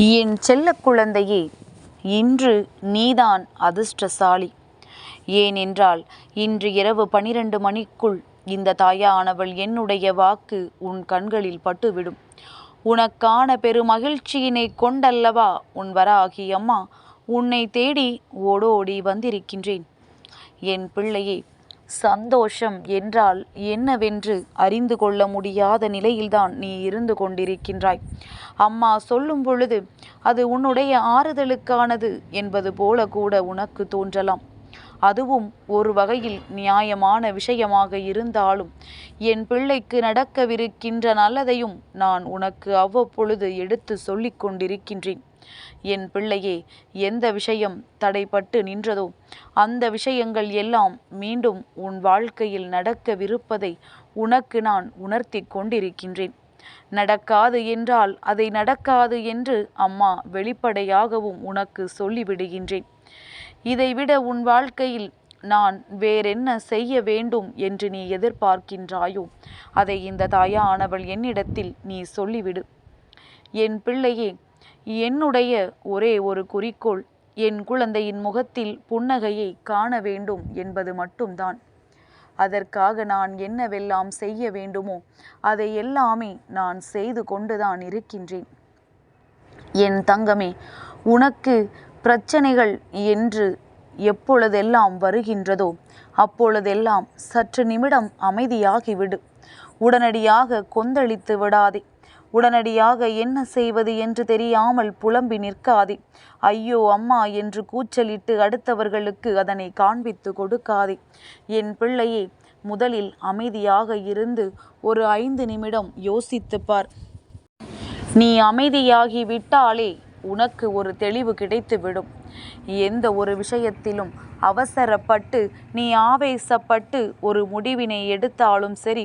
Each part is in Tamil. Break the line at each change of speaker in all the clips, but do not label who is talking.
என் செல்ல குழந்தையே இன்று நீதான் அதிர்ஷ்டசாலி. ஏனென்றால் இன்று இரவு பனிரெண்டு மணிக்குள் இந்த தாயானவள் என்னுடைய வாக்கு உன் கண்களில் பட்டுவிடும். உனக்கான பெருமகிழ்ச்சியினை கொண்டல்லவா உன் வராகி அம்மா உன்னை தேடி ஓடோடி வந்திருக்கின்றேன். என் பிள்ளையே சந்தோஷம் என்றால் என்னவென்று அறிந்து கொள்ள முடியாத நிலையில்தான் நீ இருந்து கொண்டிருக்கின்றாய். அம்மா சொல்லும் பொழுது அது உன்னுடைய ஆறுதலுக்கானது என்பது போல கூட உனக்கு தோன்றலாம். அதுவும் ஒரு வகையில் நியாயமான விஷயமாக இருந்தாலும் என் பிள்ளைக்கு நடக்கவிருக்கின்ற நல்லதையும் நான் உனக்கு அவ்வப்பொழுது எடுத்து சொல்லிக் கொண்டிருக்கின்றேன். என் பிள்ளையே எந்த விஷயம் தடைப்பட்டு நின்றதோ அந்த விஷயங்கள் எல்லாம் மீண்டும் உன் வாழ்க்கையில் நடக்கவிருப்பதை உனக்கு நான் உணர்த்தி கொண்டிருக்கின்றேன். நடக்காது என்றால் அதை நடக்காது என்று அம்மா வெளிப்படையாகவும் உனக்கு சொல்லிவிடுகின்றேன். இதைவிட உன் வாழ்க்கையில் நான் வேறென்ன செய்ய வேண்டும் என்று நீ எதிர்பார்க்கின்றாயோ அதை இந்த தாயானவள் என்னிடத்தில் நீ சொல்லிவிடு. என் பிள்ளையே என்னுடைய ஒரே ஒரு குறிக்கோள் என் குழந்தையின் முகத்தில் புன்னகையை காண வேண்டும் என்பது மட்டும்தான். அதற்காக நான் என்னவெல்லாம் செய்ய வேண்டுமோ அதை எல்லாமே நான் செய்து கொண்டுதான் இருக்கின்றேன். என் தங்கமே உனக்கு பிரச்சனைகள் என்று எப்பொழுதெல்லாம் வருகின்றதோ அப்பொழுதெல்லாம் சற்று நிமிடம் அமைதியாகிவிடு. உடனடியாக கொந்தளித்து விடாதே. உடனடியாக என்ன செய்வது என்று தெரியாமல் புலம்பி நிற்காதே. ஐயோ அம்மா என்று கூச்சலிட்டு அடுத்தவர்களுக்கு அதனை காண்பித்து கொடுக்காதே. என் பிள்ளையே முதலில் அமைதியாக இருந்து ஒரு ஐந்து நிமிடம் யோசித்துப்பார் நீ அமைதியாகி விட்டாலே உனக்கு ஒரு தெளிவு கிடைத்துவிடும். எந்த ஒரு விஷயத்திலும் அவசரப்பட்டு நீ ஆவேசப்பட்டு ஒரு முடிவினை எடுத்தாலும் சரி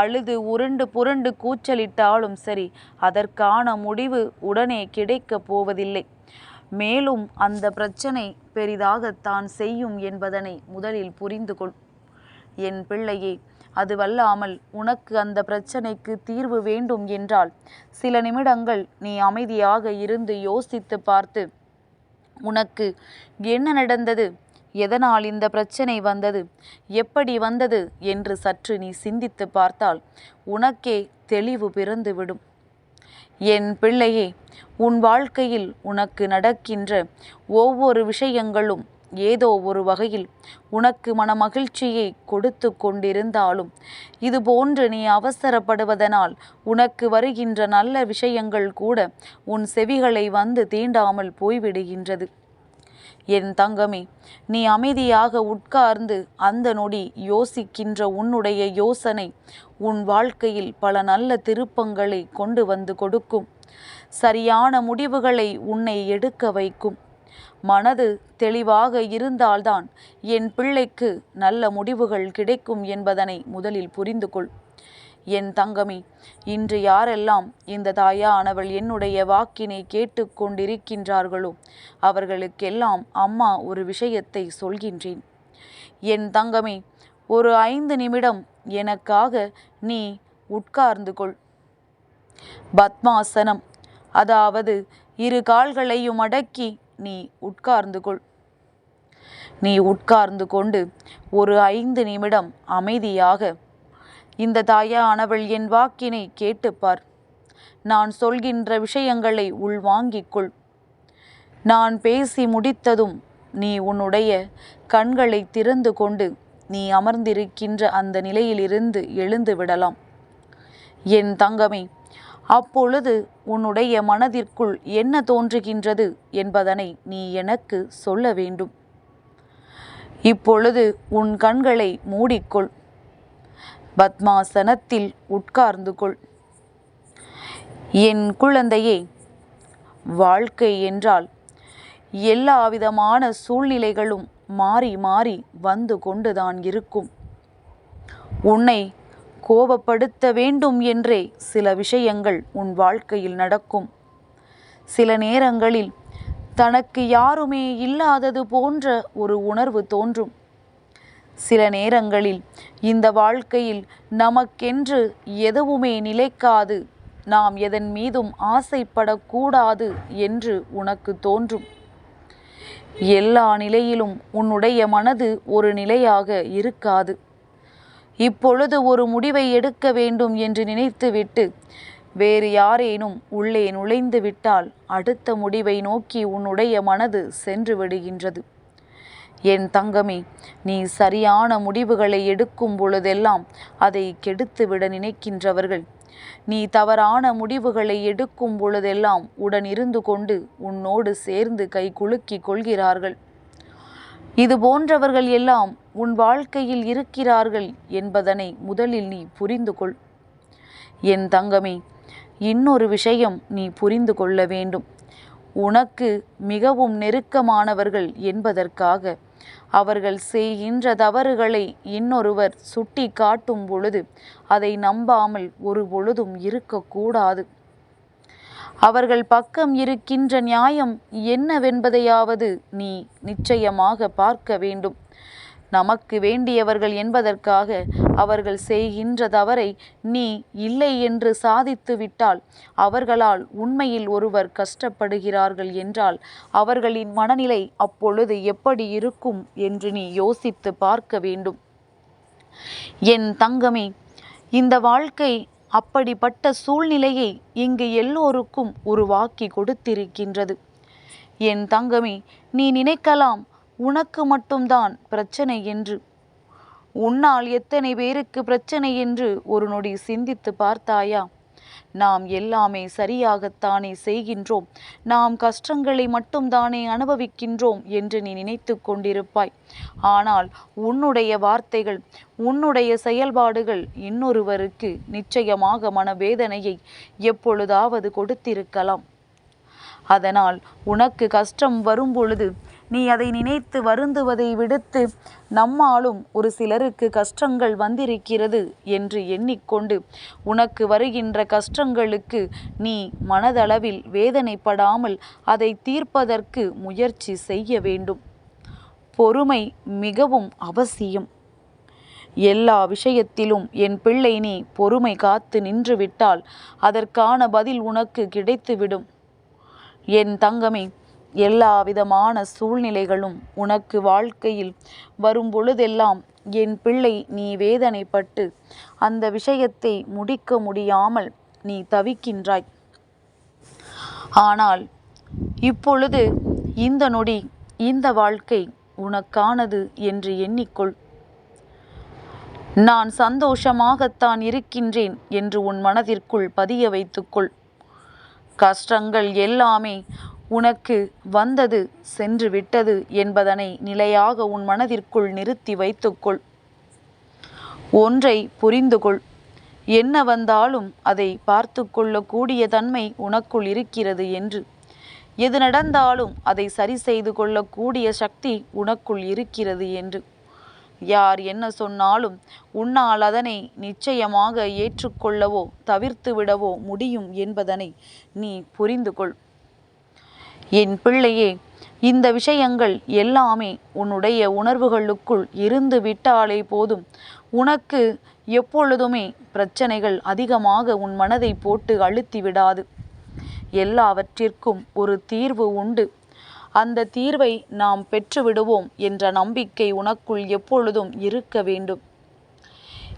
அழுது உருண்டு புரண்டு கூச்சலிட்டாலும் சரி அதற்கான முடிவு உடனே கிடைக்கப் போவதில்லை. மேலும் அந்த பிரச்சனை பெரிதாகத்தான் செய்யும் என்பதனை முதலில் புரிந்து கொள். என் பிள்ளையே அதுவல்லாமல் உனக்கு அந்த பிரச்சனைக்கு தீர்வு வேண்டும் என்றால் சில நிமிடங்கள் நீ அமைதியாக இருந்து யோசித்து பார்த்து உனக்கு என்ன நடந்தது? எதனால் இந்த பிரச்சனை வந்தது? எப்படி வந்தது? என்று சற்று நீ சிந்தித்து பார்த்தால் உனக்கே தெளிவு பிறந்துவிடும். என் பிள்ளையே உன் வாழ்க்கையில் உனக்கு நடக்கின்ற ஒவ்வொரு விஷயங்களும் ஏதோ ஒரு வகையில் உனக்கு மனமகிழ்ச்சியை கொடுத்து கொண்டிருந்தாலும் இது போன்று நீ அவசரப்படுவதனால் உனக்கு வருகின்ற நல்ல விஷயங்கள் கூட உன் செவிகளை வந்து தீண்டாமல் போய்விடுகின்றது. என் தங்கமே நீ அமைதியாக உட்கார்ந்து அந்த நொடி யோசிக்கின்ற உன்னுடைய யோசனை உன் வாழ்க்கையில் பல நல்ல திருப்பங்களை கொண்டு வந்து கொடுக்கும். சரியான முடிவுகளை உன்னை எடுக்க வைக்கும். மனது தெளிவாக இருந்தால்தான் என் பிள்ளைக்கு நல்ல முடிவுகள் கிடைக்கும் என்பதனை முதலில் புரிந்து கொள். என் தங்கமே இன்று யாரெல்லாம் இந்த தாயானவள் என்னுடைய வாக்கினை கேட்டு கொண்டிருக்கின்றார்களோ அவர்களுக்கெல்லாம் அம்மா ஒரு விஷயத்தை சொல்கின்றேன். என் தங்கமே ஒரு ஐந்து நிமிடம் எனக்காக நீ உட்கார்ந்து கொள். பத்மாசனம் அதாவது இரு கால்களையும் அடக்கி நீ உட்கார்ந்து கொள். நீ உட்கார்ந்து கொண்டு ஒரு ஐந்து நிமிடம் அமைதியாக இந்த தாயானவள் என் வாக்கினை கேட்டுப்பார் நான் சொல்கின்ற விஷயங்களை உள்வாங்கிக் கொள். நான் பேசி முடித்ததும் நீ உன்னுடைய கண்களை திறந்து கொண்டு நீ அமர்ந்திருக்கின்ற அந்த நிலையிலிருந்து எழுந்து விடலாம். என் தங்கமே அப்பொழுது உன்னுடைய மனதிற்குள் என்ன தோன்றுகின்றது என்பதனை நீ எனக்கு சொல்ல வேண்டும். இப்பொழுது உன் கண்களை மூடிக்கொள். பத்மாசனத்தில் உட்கார்ந்து கொள். என் குழந்தையே வாழ்க்கை என்றால் எல்லாவிதமான சூழ்நிலைகளும் மாறி மாறி வந்து கொண்டுதான் இருக்கும். உன்னை கோபப்படுத்த வேண்டும் என்றே சில விஷயங்கள் உன் வாழ்க்கையில் நடக்கும். சில நேரங்களில் தனக்கு யாருமே இல்லாதது போன்ற ஒரு உணர்வு தோன்றும். சில நேரங்களில் இந்த வாழ்க்கையில் நமக்கென்று எதுவுமே நிலைக்காது நாம் எதன் மீதும் ஆசைப்படக்கூடாது என்று உனக்கு தோன்றும். எல்லா நிலையிலும் உன்னுடைய மனது ஒரு நிலையாக இருக்காது. இப்பொழுது ஒரு முடிவை எடுக்க வேண்டும் என்று நினைத்துவிட்டு வேறு யாரேனும் உள்ளே நுழைந்து விட்டால் அடுத்த முடிவை நோக்கி உன்னுடைய மனது சென்று விடுகின்றது. என் தங்கமே நீ சரியான முடிவுகளை எடுக்கும் பொழுதெல்லாம் அதை கெடுத்துவிட நினைக்கின்றவர்கள். நீ தவறான முடிவுகளை எடுக்கும் பொழுதெல்லாம் உடன் இருந்து கொண்டு உன்னோடு சேர்ந்து கை குலுக்கிக் கொள்கிறார்கள். இது போன்றவர்கள் எல்லாம் உன் வாழ்க்கையில் இருக்கிறார்கள் என்பதனை முதலில் நீ புரிந்து கொள். என் தங்கமே இன்னொரு விஷயம் நீ புரிந்து கொள்ள வேண்டும். உனக்கு மிகவும் நெருக்கமானவர்கள் என்பதற்காக அவர்கள் செய்கின்ற தவறுகளை இன்னொருவர் சுட்டி காட்டும் பொழுது அதை நம்பாமல் ஒரு பொழுதும் இருக்கக்கூடாது. அவர்கள் பக்கம் இருக்கின்ற நியாயம் என்னவென்பதையாவது நீ நிச்சயமாக பார்க்க வேண்டும். நமக்கு வேண்டியவர்கள் என்பதற்காக அவர்கள் செய்கின்ற தவறை நீ இல்லை என்று சாதித்து விட்டால் அவர்களால் உண்மையில் ஒருவர் கஷ்டப்படுகிறார்கள் என்றால் அவர்களின் மனநிலை அப்பொழுது எப்படி இருக்கும் என்று நீ யோசித்து பார்க்க வேண்டும். என் தங்கமே இந்த வாழ்க்கை அப்படிப்பட்ட சூழ்நிலையை இங்கு எல்லோருக்கும் உருவாக்கி கொடுத்திருக்கின்றது. என் தங்கமே நீ நினைக்கலாம் உனக்கு மட்டும்தான் பிரச்சனை என்று. உன்னால் எத்தனை பேருக்கு பிரச்சனை என்று ஒரு நொடி சிந்தித்து பார்த்தாயா? நாம் எல்லாமே சரியாகத்தானே செய்கின்றோம். நாம் கஷ்டங்களை மட்டும்தானே அனுபவிக்கின்றோம் என்று நீ நினைத்து கொண்டிருப்பாய். ஆனால் உன்னுடைய வார்த்தைகள் உன்னுடைய செயல்பாடுகள் இன்னொருவருக்கு நிச்சயமாக மனவேதனையை எப்பொழுதாவது கொடுத்திருக்கலாம். அதனால் உனக்கு கஷ்டம் வரும்பொழுது நீ அதை நினைத்து வருந்துவதை விடுத்து நம்மாலும் ஒரு சிலருக்கு கஷ்டங்கள் வந்திருக்கிறது என்று எண்ணிக்கொண்டு உனக்கு வருகின்ற கஷ்டங்களுக்கு நீ மனதளவில் வேதனைப்படாமல் அதை தீர்ப்பதற்கு முயற்சி செய்ய வேண்டும். பொறுமை மிகவும் அவசியம். எல்லா விஷயத்திலும் என் பிள்ளை நீ பொறுமை காத்து நின்றுவிட்டால் அதற்கான பதில் உனக்கு கிடைத்துவிடும். என் தங்கமே எல்லா விதமான சூழ்நிலைகளும் உனக்கு வாழ்க்கையில் வரும் பொழுதெல்லாம் என் பிள்ளை நீ வேதனைப்பட்டு அந்த விஷயத்தை முடிக்க முடியாமல் நீ தவிக்கின்றாய். ஆனால் இப்பொழுது இந்த நொடி இந்த வாழ்க்கை உனக்கானது என்று எண்ணிக்கொள். நான் சந்தோஷமாகத்தான் இருக்கின்றேன் என்று உன் மனதிற்குள் பதிய வைத்துக்கொள். கஷ்டங்கள் எல்லாமே உனக்கு வந்தது சென்று விட்டது என்பதனை நிலையாக உன் மனதிற்குள் நிறுத்தி வைத்துக்கொள். ஒன்றை புரிந்து கொள். என்ன வந்தாலும் அதை பார்த்து கொள்ளக்கூடிய தன்மை உனக்குள் இருக்கிறது என்று. எது நடந்தாலும் அதை சரி செய்து கொள்ளக்கூடிய சக்தி உனக்குள் இருக்கிறது என்று. யார் என்ன சொன்னாலும் உன்னால் அதனை நிச்சயமாக ஏற்றுக்கொள்ளவோ தவிர்த்து விடவோ முடியும் என்பதனை நீ புரிந்து கொள். என் பிள்ளையே இந்த விஷயங்கள் எல்லாமே உன்னுடைய உணர்வுகளுக்குள் இருந்து விட்டாலே போதும். உனக்கு எப்பொழுதுமே பிரச்சனைகள் அதிகமாக உன் மனதை போட்டு அழுத்தி விடாது. எல்லாவற்றிற்கும் ஒரு தீர்வு உண்டு. அந்த தீர்வை நாம் பெற்றுவிடுவோம் என்ற நம்பிக்கை உனக்குள் எப்பொழுதும் இருக்க வேண்டும்.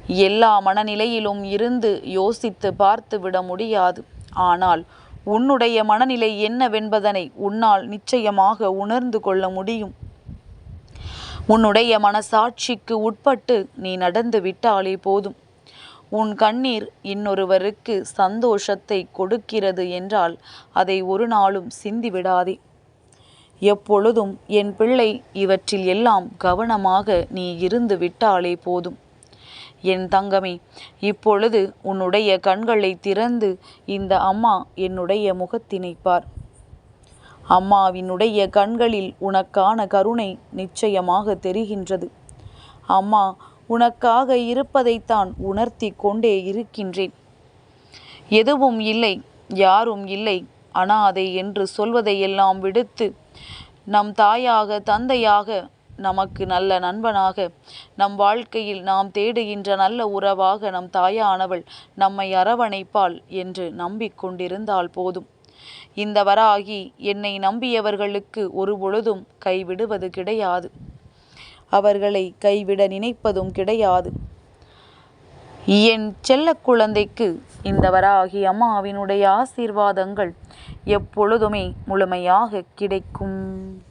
எல்லா மனநிலையிலும் இருந்து யோசித்து பார்த்து விட முடியாது. ஆனால் உன்னுடைய மனநிலை என்னவென்பதனை உன்னால் நிச்சயமாக உணர்ந்து கொள்ள முடியும். உன்னுடைய மனசாட்சிக்கு உட்பட்டு நீ நடந்து விட்டாலே போதும். உன் கண்ணீர் இன்னொருவருக்கு சந்தோஷத்தை கொடுக்கிறது என்றால் அதை ஒரு நாளும் சிந்திவிடாதே. எப்பொழுதும் என் பிள்ளை இவற்றில் எல்லாம் கவனமாக நீ இருந்து விட்டாலே போதும். என் தங்கமே இப்பொழுது உன்னுடைய கண்களை திறந்து இந்த அம்மா என்னுடைய முகத்தினை பார் அம்மாவினுடைய கண்களில் உனக்கான கருணை நிச்சயமாக தெரிகின்றது. அம்மா உனக்காக இருப்பதைத்தான் உணர்த்தி கொண்டே இருக்கின்றேன். எதுவும் இல்லை யாரும் இல்லை அனாதை என்று சொல்வதையெல்லாம் விடுத்து நம் தாயாக தந்தையாக நமக்கு நல்ல நண்பனாக. நம் வாழ்க்கையில் நாம் தேடுகின்ற நல்ல உறவாக நம் தாயானவள் நம்மை அரவணைப்பாள் என்று நம்பிக்கொண்டிருந்தால் போதும். இந்த வராகி என்னை நம்பியவர்களுக்கு ஒரு பொழுதும் கைவிடுவது கிடையாது. அவர்களை கைவிட நினைப்பதும் கிடையாது. என் செல்ல குழந்தைக்கு இந்த வராகி அம்மாவினுடைய ஆசீர்வாதங்கள் எப்பொழுதுமே முழுமையாக கிடைக்கும்.